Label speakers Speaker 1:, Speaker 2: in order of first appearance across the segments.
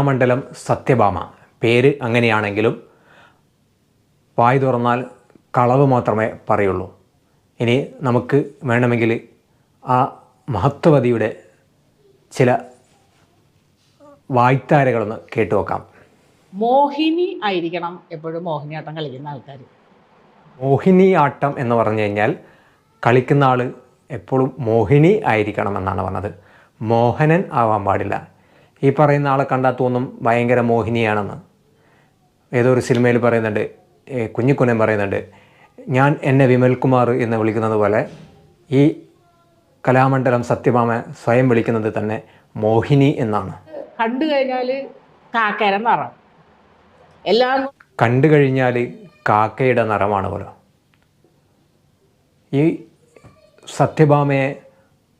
Speaker 1: മണ്ഡലം സത്യഭാമ. പേര് അങ്ങനെയാണെങ്കിലും വായ് തുറന്നാൽ കളവ് മാത്രമേ പറയുള്ളൂ. ഇനി നമുക്ക് വേണമെങ്കിൽ ആ മഹത്വവതിയുടെ ചില വായ്ത്താരകളൊന്ന് കേട്ടു നോക്കാം.
Speaker 2: മോഹിനി ആയിരിക്കണം എപ്പോഴും മോഹിനിയാട്ടം കളിക്കുന്ന ആൾക്കാർ
Speaker 1: മോഹിനി ആട്ടം എന്ന് പറഞ്ഞു കഴിഞ്ഞാൽ കളിക്കുന്ന ആൾ എപ്പോഴും മോഹിനി ആയിരിക്കണം എന്നാണ് പറഞ്ഞത്. മോഹനൻ ആവാൻ പാടില്ല. ഈ പറയുന്ന ആളെ കണ്ടാൽ തോന്നും ഭയങ്കര മോഹിനിയാണെന്ന്. ഏതോ ഒരു സിനിമയിൽ പറയുന്നുണ്ട് കുഞ്ഞിക്കുനൻ പറയുന്നുണ്ട് ഞാൻ എന്നെ വിമൽകുമാർ എന്ന് വിളിക്കുന്നത് പോലെ ഈ കലാമണ്ഡലം സത്യഭാമ സ്വയം വിളിക്കുന്നത് തന്നെ മോഹിനി എന്നാണ്.
Speaker 2: കണ്ടു കഴിഞ്ഞാൽ നിറം. എല്ലാം
Speaker 1: കണ്ടു കഴിഞ്ഞാൽ കാക്കയുടെ നിറമാണ് പോലും. ഈ സത്യഭാമയെ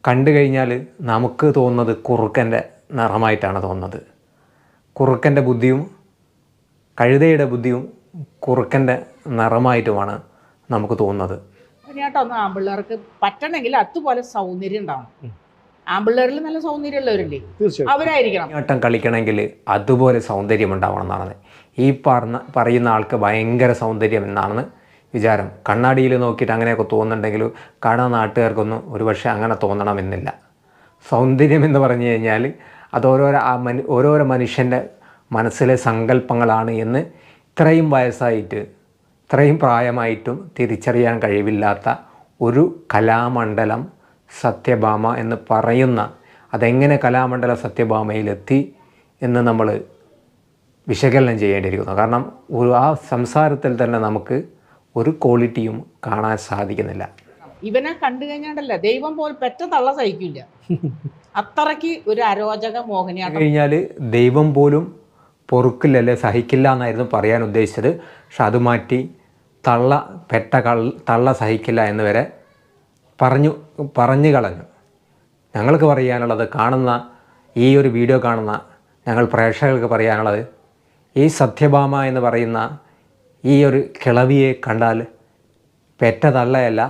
Speaker 1: കണ്ടു കഴിഞ്ഞാൽ നമുക്ക് തോന്നുന്നത് കുറുക്കന്റെ നിറമായിട്ടാണ് തോന്നുന്നത്. കുറുക്കന്റെ ബുദ്ധിയും കഴുതയുടെ ബുദ്ധിയും കുറുക്കന്റെ നിറമായിട്ടുമാണ് നമുക്ക് തോന്നുന്നത്.
Speaker 2: ഒന്നും ആമ്പിള്ളേർക്ക് പറ്റണമെങ്കിൽ അതുപോലെ സൗന്ദര്യം ഉണ്ടാവണം. ആമ്പിള്ളേരിൽ നല്ല സൗന്ദര്യമുള്ളവരുണ്ട്? അവരായിരിക്കണം.
Speaker 1: ആട്ടം കളിക്കണമെങ്കിൽ അതുപോലെ സൗന്ദര്യം ഉണ്ടാവണം എന്നാണ്. ഈ പറഞ്ഞ പറയുന്ന ആൾക്ക് ഭയങ്കര സൗന്ദര്യം എന്നാണ് വിചാരം. കണ്ണാടിയിൽ നോക്കിയിട്ട് അങ്ങനെയൊക്കെ തോന്നുന്നുണ്ടെങ്കിൽ കാണാൻ നാട്ടുകാർക്കൊന്നും ഒരുപക്ഷെ അങ്ങനെ തോന്നണമെന്നില്ല. സൗന്ദര്യം എന്ന് പറഞ്ഞു കഴിഞ്ഞാൽ അത് ഓരോരോ ആ മനു ഓരോരോ മനുഷ്യന്റെ മനസ്സിലെ സങ്കല്പങ്ങളാണ് എന്ന് ഇത്രയും വയസ്സായിട്ട് ഇത്രയും പ്രായമായിട്ടും തിരിച്ചറിയാൻ കഴിവില്ലാത്ത ഒരു കലാമണ്ഡലം സത്യഭാമ എന്ന് പറയുന്ന അതെങ്ങനെ കലാമണ്ഡല സത്യഭാമയിലെത്തി എന്ന് നമ്മൾ വിശകലനം ചെയ്യേണ്ടിയിരിക്കുന്നു. കാരണം ഒരു ആ സംസാരത്തിൽ തന്നെ നമുക്ക് ഒരു ക്വാളിറ്റിയും കാണാൻ സാധിക്കുന്നില്ല.
Speaker 2: ഇവനെ കണ്ടു കഴിഞ്ഞാണ്ടല്ല ദൈവം പോലും പെറ്റ തള്ള സഹിക്കില്ല. അത്രയ്ക്ക് ഒരു അരോചക മോഹിനിയാട്ടം.
Speaker 1: കഴിഞ്ഞാൽ ദൈവം പോലും പൊറുക്കില്ലല്ലേ സഹിക്കില്ല എന്നായിരുന്നു പറയാൻ ഉദ്ദേശിച്ചത്. പക്ഷെ അത് മാറ്റി തള്ള പെട്ട തള്ള സഹിക്കില്ല എന്ന് വരെ പറഞ്ഞു പറഞ്ഞു കളഞ്ഞു. ഞങ്ങൾക്ക് പറയാനുള്ളത് കാണുന്ന ഈ ഒരു വീഡിയോ കാണുന്ന ഞങ്ങൾ പ്രേക്ഷകർക്ക് പറയാനുള്ളത് ഈ സത്യഭാമ എന്ന് പറയുന്ന ഈ ഒരു കിളവിയെ കണ്ടാൽ പെറ്റ തള്ളയല്ല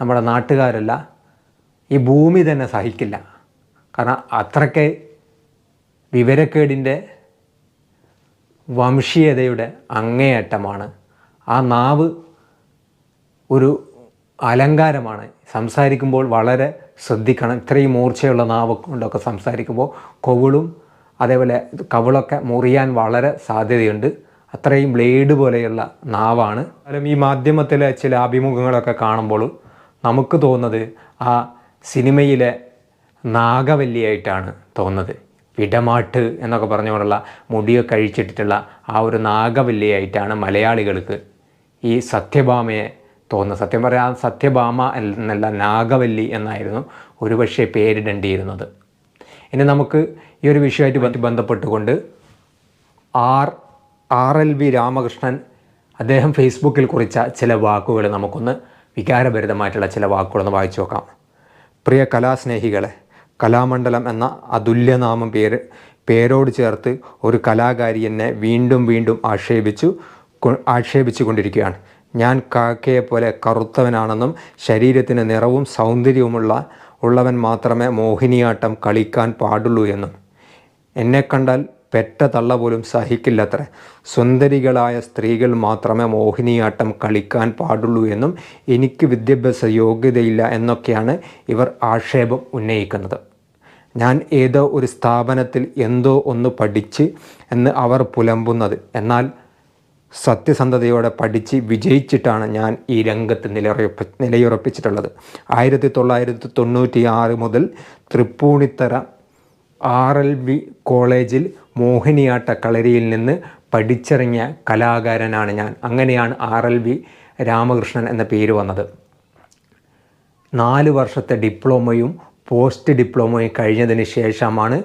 Speaker 1: നമ്മുടെ നാട്ടുകാരല്ല ഈ ഭൂമി തന്നെ സഹിക്കില്ല. കാരണം അത്രയ്ക്ക് വിവരക്കേടിന്റെ വംശീയതയുടെ അങ്ങേയറ്റമാണ്. ആ നാവ് ഒരു അലങ്കാരമാണ്. സംസാരിക്കുമ്പോൾ വളരെ ശ്രദ്ധിക്കണം. ഇത്രയും മൂർച്ചയുള്ള നാവ് കൊണ്ടൊക്കെ സംസാരിക്കുമ്പോൾ കൊവിളും അതേപോലെ കവിളൊക്കെ മുറിയാൻ വളരെ സാധ്യതയുണ്ട്. അത്രയും ബ്ലേഡ് പോലെയുള്ള നാവാണ്. ഈ മാധ്യമത്തിലെ ചില അഭിമുഖങ്ങളൊക്കെ കാണുമ്പോൾ നമുക്ക് തോന്നുന്നത് ആ സിനിമയിലെ നാഗവല്ലിയായിട്ടാണ് തോന്നുന്നത്. വിടമാട്ട് എന്നൊക്കെ പറഞ്ഞുകൊണ്ടുള്ള മുടിയൊക്കെ കഴിച്ചിട്ടിട്ടുള്ള ആ ഒരു നാഗവല്ലിയായിട്ടാണ് മലയാളികൾക്ക് ഈ സത്യഭാമയെ തോന്നുന്നത്. സത്യം പറയാൻ സത്യഭാമ എന്നല്ല നാഗവല്ലി എന്നായിരുന്നു ഒരുപക്ഷെ പേരിടേണ്ടിയിരുന്നത്. ഇനി നമുക്ക് ഈ ഒരു വിഷയമായിട്ട് ബന്ധ- ബന്ധപ്പെട്ടുകൊണ്ട് R R L V Ramakrishnan അദ്ദേഹം ഫേസ്ബുക്കിൽ കുറിച്ച ചില വാക്കുകൾ നമുക്കൊന്ന് വികാരഭരിതമായിട്ടുള്ള ചില വാക്കുകളൊന്ന് വായിച്ചു നോക്കാം. പ്രിയ കലാസ്നേഹികളെ കലാമണ്ഡലം എന്ന അതുല്യനാമം പേര് പേരോട് ചേർത്ത് ഒരു കലാകാരി എന്നെ വീണ്ടും വീണ്ടും ആക്ഷേപിച്ചു ആക്ഷേപിച്ചു കൊണ്ടിരിക്കുകയാണ് ഞാൻ കാക്കയെ പോലെ കറുത്തവനാണെന്നും ശരീരത്തിന് നിറവും സൗന്ദര്യവുമുള്ള ഉള്ളവൻ മാത്രമേ മോഹിനിയാട്ടം കളിക്കാൻ പാടുള്ളൂ എന്നും. എന്നെ കണ്ടാൽ പെറ്റ തള്ള പോലും സഹിക്കില്ലത്രേ. സുന്ദരികളായ സ്ത്രീകൾ മാത്രമേ മോഹിനിയാട്ടം കളിക്കാൻ പാടുള്ളൂ എന്നും എനിക്ക് വിദ്യാഭ്യാസ യോഗ്യതയില്ല എന്നൊക്കെയാണ് ഇവർ ആക്ഷേപം ഉന്നയിക്കുന്നത്. ഞാൻ ഏതോ ഒരു സ്ഥാപനത്തിൽ എന്തോ ഒന്ന് പഠിച്ച് എന്ന് അവർ പുലമ്പുന്നത്. എന്നാൽ സത്യസന്ധതയോടെ പഠിച്ച് വിജയിച്ചിട്ടാണ് ഞാൻ ഈ രംഗത്ത് നിലയുറപ്പി നിലയുറപ്പിച്ചിട്ടുള്ളത്. ആയിരത്തി തൊള്ളായിരത്തി തൊണ്ണൂറ്റി ആറ് മുതൽ തൃപ്പൂണിത്തറ ആർ എൽ വി കോളേജിൽ മോഹിനിയാട്ട കളരിയിൽ നിന്ന് പഠിച്ചിറങ്ങിയ കലാകാരനാണ് ഞാൻ. അങ്ങനെയാണ് ആർ എൽ വി രാമകൃഷ്ണൻ എന്ന പേര് വന്നത്. നാല് വർഷത്തെ ഡിപ്ലോമയും പോസ്റ്റ് ഡിപ്ലോമയും കഴിഞ്ഞതിന് ശേഷമാണ്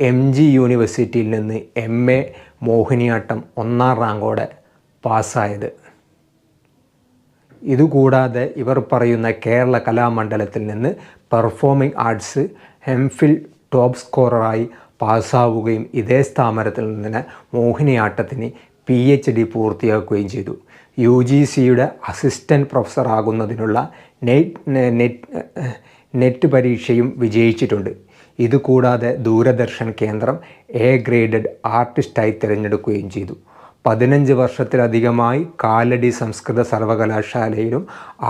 Speaker 1: എം ജി യൂണിവേഴ്സിറ്റിയിൽ നിന്ന് എം എ മോഹിനിയാട്ടം ഒന്നാം റാങ്കോടെ പാസ്സായത്. ഇതുകൂടാതെ ഇവർ പറയുന്ന കേരള കലാമണ്ഡലത്തിൽ നിന്ന് പെർഫോമിംഗ് ആർട്സ് എംഫിൽ ടോപ്പ് സ്കോററായി പാസ്സാവുകയും ഇതേ സ്ഥാപനത്തിൽ നിന്ന് മോഹിനിയാട്ടത്തിന് പി എച്ച് ഡി പൂർത്തിയാക്കുകയും ചെയ്തു. യു ജി സിയുടെ അസിസ്റ്റന്റ് പ്രൊഫസറാകുന്നതിനുള്ള നെറ്റ് നെറ്റ് പരീക്ഷയും വിജയിച്ചിട്ടുണ്ട്. ഇതുകൂടാതെ ദൂരദർശൻ കേന്ദ്രം എ ഗ്രേഡഡ് ആർട്ടിസ്റ്റായി തിരഞ്ഞെടുക്കുകയും ചെയ്തു. പതിനഞ്ച് വർഷത്തിലധികമായി കാലടി സംസ്കൃത സർവകലാശാലയിലും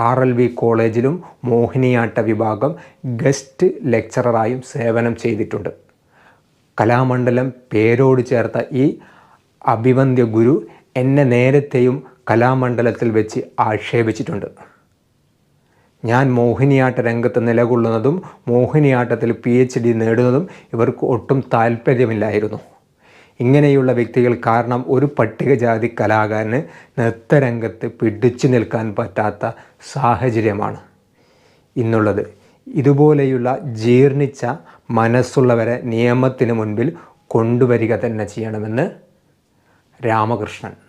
Speaker 1: ആർ എൽ വി കോളേജിലും മോഹിനിയാട്ട വിഭാഗം ഗസ്റ്റ് ലെക്ചററായും സേവനം ചെയ്തിട്ടുണ്ട്. കലാമണ്ഡലം പേരോട് ചേർത്ത ഈ അഭിവന്ദ്യ ഗുരു എന്നെ നേരത്തെയും കലാമണ്ഡലത്തിൽ വെച്ച് ആക്ഷേപിച്ചിട്ടുണ്ട്. ഞാൻ മോഹിനിയാട്ട രംഗത്ത് നിലകൊള്ളുന്നതും മോഹിനിയാട്ടത്തിൽ പി എച്ച് ഡി നേടുന്നതും ഇവർക്ക് ഒട്ടും താല്പര്യമില്ലായിരുന്നു. ഇങ്ങനെയുള്ള വ്യക്തികൾ കാരണം ഒരു പട്ടികജാതി കലാകാരന് നൃത്തരംഗത്ത് പിടിച്ചു നിൽക്കാൻ പറ്റാത്ത സാഹചര്യമാണ് ഇന്നുള്ളത്. ഇതുപോലെയുള്ള ജീർണിച്ച മനസ്സുള്ളവരെ നിയമത്തിന് മുൻപിൽ കൊണ്ടുവരിക തന്നെ ചെയ്യണമെന്ന് രാമകൃഷ്ണൻ.